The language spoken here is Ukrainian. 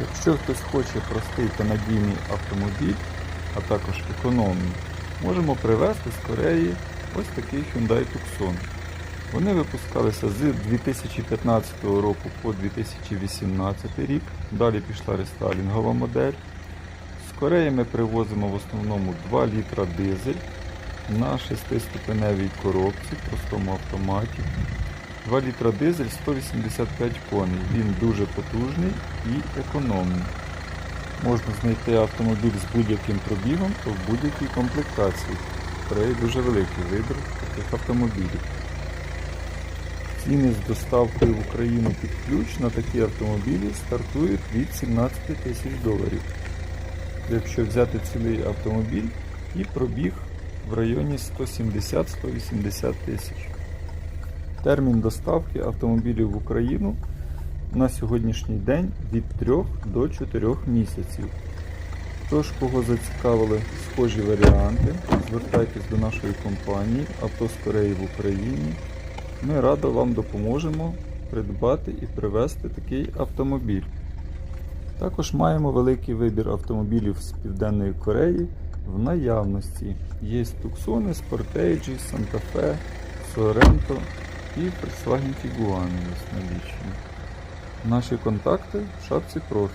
Якщо хтось хоче простий та надійний автомобіль, а також економний, можемо привезти з Кореї ось такий Hyundai Tucson. Вони випускалися з 2015 року по 2018 рік. Далі пішла рестайлінгова модель. З Кореї ми привозимо в основному 2 літра дизель на 6-ступеневій коробці, простому автоматі. 2 літра дизель 185 коней. Він дуже потужний і економний. Можна знайти автомобіль з будь-яким пробігом та в будь-якій комплектації. В дуже великий вибір таких автомобілів. Ціни з доставкою в Україну під ключ на такі автомобілі стартують від 17 тисяч доларів. Якщо взяти цілий автомобіль і пробіг в районі 170-180 тисяч. Термін доставки автомобілів в Україну на сьогоднішній день від 3 до 4 місяців. Тож, кого зацікавили схожі варіанти, звертайтесь до нашої компанії Авто з Кореї в Україні. Ми радо вам допоможемо придбати і привезти такий автомобіль. Також маємо великий вибір автомобілів з Південної Кореї в наявності. Є Sportage, Santa Fe, Sorento і Volkswagen Tiguan є налічні. Наші контакти в шапці профілю.